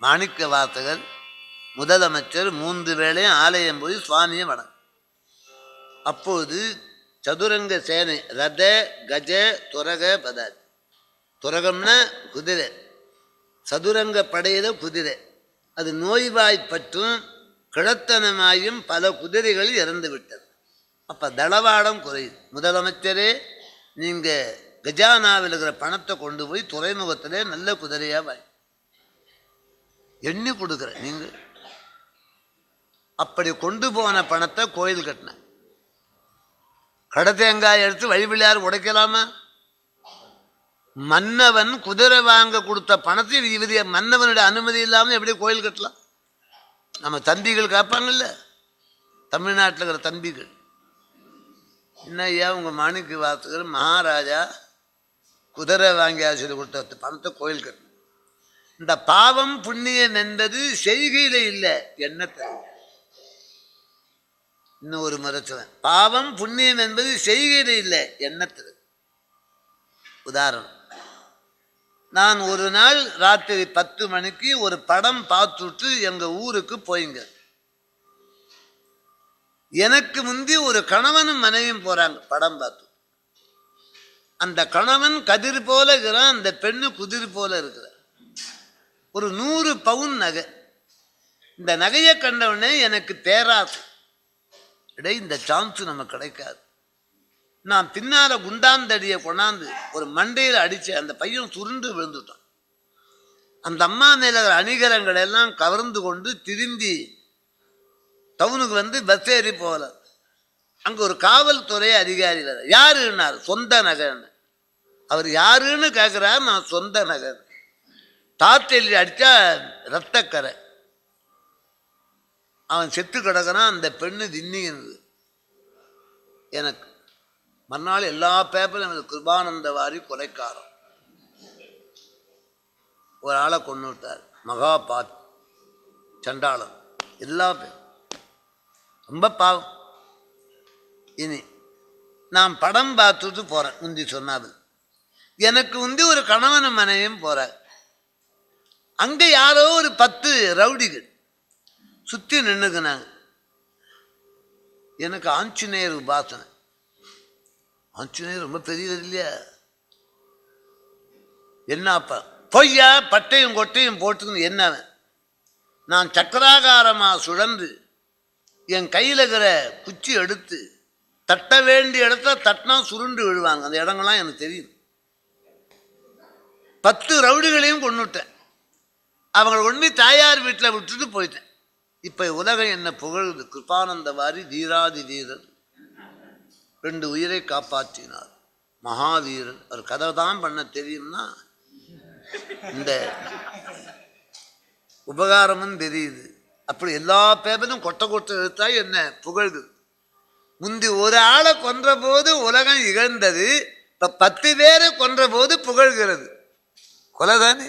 மாணிக்க வாசகர் முதலமைச்சர் மூன்று வேளையும் ஆலயம் போய் சுவாமியை வணங்க அப்போது சதுரங்க சேனை ரத கஜ துரக பதாதி. துரகம்னா குதிரை. சதுரங்க படையில குதிரை. அது நோய்வாய்ப்பற்றும் கிழத்தனமாயும் பல குதிரைகள் இறந்து விட்டது. அப்போ தளவாடம் குறையுது. முதலமைச்சரே நீங்கள் கஜானாவில் இருக்கிற பணத்தை கொண்டு போய் துறைமுகத்திலே நல்ல குதிரையாக வாங்கி எண்ணி கொடுக்குறேன் நீங்கள் அப்படி கொண்டு போன பணத்தை கோயில் கட்டினேன் கடை தேங்காய் எடுத்து வழிபிள்ளையார் உடைக்கலாமா? மன்னவன் குதிரை வாங்க கொடுத்த பணத்தை இவரு மன்னவனுடைய அனுமதி இல்லாமல் எப்படி கோயில் கட்டலாம்? நம்ம தம்பிகள் காப்பாங்கல்ல? தமிழ்நாட்டில் இருக்கிற தம்பிகள். என்ன ஐயா உங்கள் மாணிக்கு வாத்துக்கிற மகாராஜா குதிரை வாங்கி ஆசிரியர் கொடுத்த பணத்தை கோயில் கட்டணும் இந்த பாவம் புண்ணியம் என்பது செய்கையில இல்லை. எண்ணத்தை இன்னும் ஒரு மருத்துவன் பாவம் புண்ணியம் என்பது செய்கையில இல்லை. எண்ணத்தில் உதாரணம். நான் ஒரு நாள் ராத்திரி பத்து மணிக்கு ஒரு படம் பார்த்துட்டு எங்கள் ஊருக்கு போயிங்க. எனக்கு முந்தி ஒரு கணவனும் மனைவியும் போகிறாங்க படம் பார்த்து அந்த கணவன் கதிர் போல இருக்கிறான் அந்த பெண்ணு குதிர் போல இருக்கிறான். ஒரு நூறு பவுன் நகை. இந்த நகையை கண்டவுடனே எனக்கு தேராது. இடை இந்த சான்ஸ் நமக்கு கிடைக்காது. நான் பின்னால குண்டாந்தடியை கொண்டாந்து ஒரு மண்டையில் அடிச்சு அந்த பையன் சுருண்டு விழுந்துட்டான். அந்த அம்மா மேல அணிகரங்கள் எல்லாம் கவர்ந்து கொண்டு திரும்பி டவுனுக்கு வந்து பஸ் ஏறி போகல. அங்க ஒரு காவல்துறை அதிகாரி யாருன்னாரு யாருன்னார் சொந்த நகர்னு அவர் யாருன்னு கேட்குறாரு நான் சொந்த நகர் டார்ச்செல்லி அடித்தா ரத்தக்கரை அவன் செத்து கிடக்கிறான் அந்த பெண்ணு தின்னிங்கிறது எனக்கு மறுநாள் எல்லா பேப்பரும் எனக்கு கிருபானந்த வாரி கொலைக்காரம் ஒரு ஆளை கொண்டு விட்டார். மகா பாத் சண்டாளம் எல்லா பேரும் ரொம்ப பாவம். இனி நான் படம் பார்த்துட்டு போகிறேன் முந்தி சொன்னாது எனக்கு வந்து ஒரு கணவன் மனைவியும் போகிறார் அங்கே யாரோ ஒரு பத்து ரவுடிகள் சுற்றி நின்றுக்குனாங்க எனக்கு ஆஞ்சநேயர் உபாசனை. ஆஞ்சநேயர் ரொம்ப பெரியவர் இல்லையா? என்னப்பா பொய்யா பட்டையும் கொட்டையும் போட்டுக்கணும் என்ன நான் சக்கராகாரமாக சுழந்து என் கையில் இருக்கிற குச்சி எடுத்து தட்ட வேண்டிய இடத்த தட்டினா சுருண்டு விழுவாங்க. அந்த இடங்கள்லாம் எனக்கு தெரியும். பத்து ரவுடிகளையும் கொண்டுட்டேன் அவங்களை கொண்டு தாயார் வீட்டில் விட்டுட்டு போயிட்டேன். இப்போ உலகம் என்ன புகழுது? கிருபானந்த வாரி தீராதி வீரர் ரெண்டு உயிரை காப்பாற்றினார். மகாவீரர் அவர் கதை தான் பண்ண தெரியும்னா இந்த உபகாரமும் தெரியுது. அப்படி எல்லா பேப்பரும் கொட்டை கொட்டை எடுத்தா என்ன புகழ்து? முந்தி ஒரு ஆளை கொன்ற போது உலகம் இகழ்ந்தது இப்போ பத்து பேரை கொன்ற போது புகழ்கிறது. கொலைதானே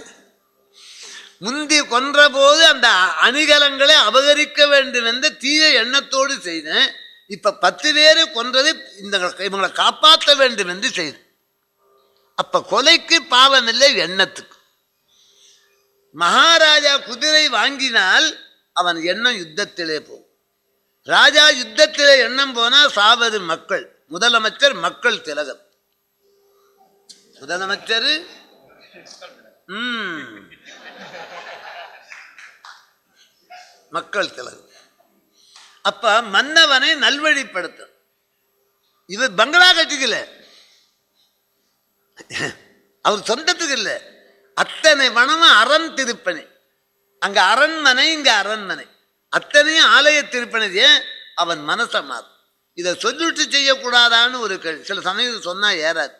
முந்தி கொன்ற போது அந்த அணிகலங்களை அபகரிக்க வேண்டும் என்ற தீய எண்ணத்தோடு செய்தேன். இப்ப பத்து பேர் கொன்றது இந்த இவங்களை காப்பாற்ற வேண்டும் என்று செய்தேன். அப்ப கொலைக்கு பாவம் இல்லை எண்ணத்துக்கு. மகாராஜா குதிரை வாங்கினால் அவன் எண்ணம் யுத்தத்திலே போகும். ராஜா யுத்தத்திலே எண்ணம் போனா சாவது மக்கள் முதலமைச்சர் மக்கள் திலகம். முதலமைச்சர்? ம். மக்கள் திலகு. அப்ப மன்னவனை நல்வழிப்படுத்த இவர் பங்களா கட்டிக்கல அவர் சொந்தத்துக்கு இல்லை. அத்தனை வனமும் அரண் திருப்பணி. அங்க அரண்மனை இங்க அரண்மனை. அத்தனையும் ஆலய திருப்பணி அவன் மனசை மாறும். இதை சொல்லிட்டு செய்யக்கூடாதான்னு ஒரு கேள்வி. சில சமயத்தில் சொன்னா ஏறாது.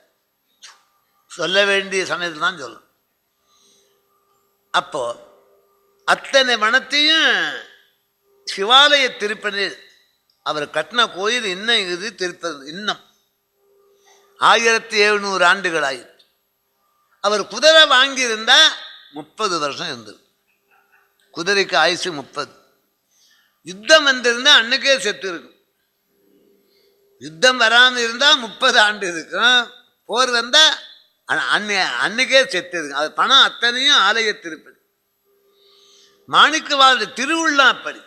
சொல்ல வேண்டிய சமயத்தில் தான் சொல்லணும் அப்போ அத்தனை வனத்தையும் சிவாலய திருப்பணி அவர் கட்டின கோயில் இன்னும் இது திருப்பதி? இன்னும். ஆயிரத்தி எழுநூறு ஆண்டுகள் ஆயிடுச்சு அவர் குதிரை வாங்கியிருந்தா முப்பது வருஷம் இருந்தது. குதிரைக்கு ஆயுசு முப்பது. யுத்தம் வந்திருந்தா அன்னைக்கே செத்து இருக்கும். யுத்தம் வராமல் இருந்தால் முப்பது ஆண்டு இருக்கும். போர் வந்தால் அன்னை அன்னைக்கே செத்து இருக்கும். அது பணம் அத்தனையும் ஆலய திருப்பதி மாணிக்கவாத திருவிழா அப்படி.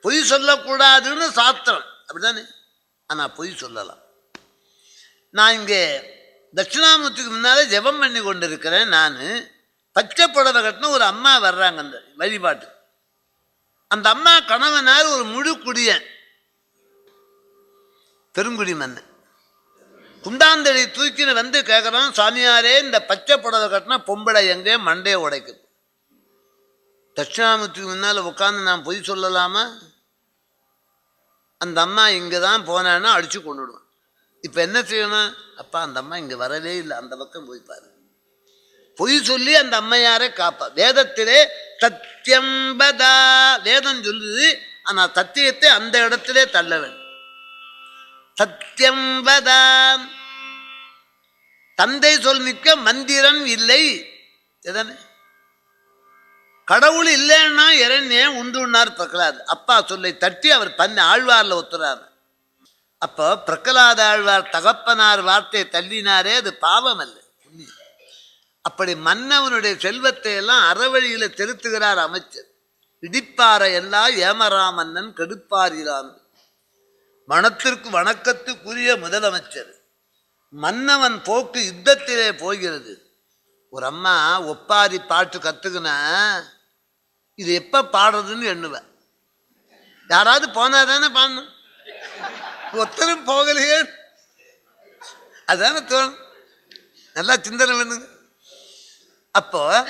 பொய் சொல்லக்கூடாதுன்னு சாத்திரம். அப்படிதானே? ஆனால் பொய் சொல்லலாம். நான் இங்கே தட்சிணாமூர்த்திக்கு முன்னாலே ஜெபம் பண்ணி கொண்டிருக்கிறேன் நான். பச்சை புடவை கட்டின ஒரு அம்மா வர்றாங்க அந்த வழிபாட்டு. அந்த அம்மா கணவனார் ஒரு முழு குடியன். பெருங்குடி மன்னன். குண்டாந்தடி தூக்கின்னு வந்து கேட்குறான் சாமியாரே இந்த பச்சை புடவை கட்டினா பொம்பளை எங்கே மண்டையை உடைக்குது? தட்சிணாமூர்த்திக்கு முன்னால் உட்காந்து நான் பொய் சொல்லலாமா? அந்த அம்மா இங்கே தான் போனான்னா அடித்து கொண்டுடுவேன் இப்போ என்ன செய்யணும்? அப்பா அந்த அம்மா இங்கே வரவே இல்லை. அந்த பக்கம் போய் பாரு. பொய் சொல்லி அந்த அம்மையாரை காப்பா. வேதத்திலே சத்தியம்பதா வேதம் சொல்லுது ஆனால் சத்தியத்தை அந்த இடத்திலே தள்ள வேண்டும். சத்தியம்பதா தந்தை சொல் மிக்க மந்திரம் இல்லை. எதானே? கடவுள் இல்லைன்னா இறைஞே உண்டுன்னார் பிரகலாது. அப்பா சொல்லை தட்டி அவர் பண்ண ஆழ்வாரில் ஒத்துறாரு. அப்போ பிரகலாத ஆழ்வார் தகப்பனார் வார்த்தையை தள்ளினாரே அது பாவம் அல்ல. அப்படி மன்னவனுடைய செல்வத்தை எல்லாம் அறவழியில செலுத்துகிறார் அமைச்சர். இடிப்பாறை எல்லாம் ஏமராமன்னன் கெடுப்பாரிலான் மனத்திற்கு வணக்கத்துக்குரிய முதலமைச்சர். மன்னவன் போக்கு யுத்தத்திலே போகிறது. ஒரு அம்மா ஒப்பாரி பாட்டு கத்துக்கினா இது எப்போ பாடுறதுன்னு எண்ணுவேன் யாராவது போனா தானே பாடணும். ஒத்தரும் போகலையே. அதுதானே தோணும். நல்லா சிந்தனை பண்ணுங்க. அப்போ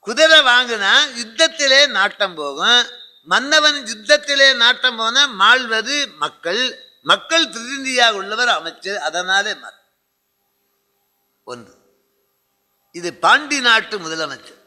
குதிரை வாங்கினா யுத்தத்திலே நாட்டம் போகும். மன்னவன் யுத்தத்திலே நாட்டம் போன மாழ்வது மக்கள் மக்கள் பிரதிநிதியாக உள்ளவர் அமைச்சர் அதனாலே ம- ஒன்று. இது பாண்டி நாட்டு முதலமைச்சர்.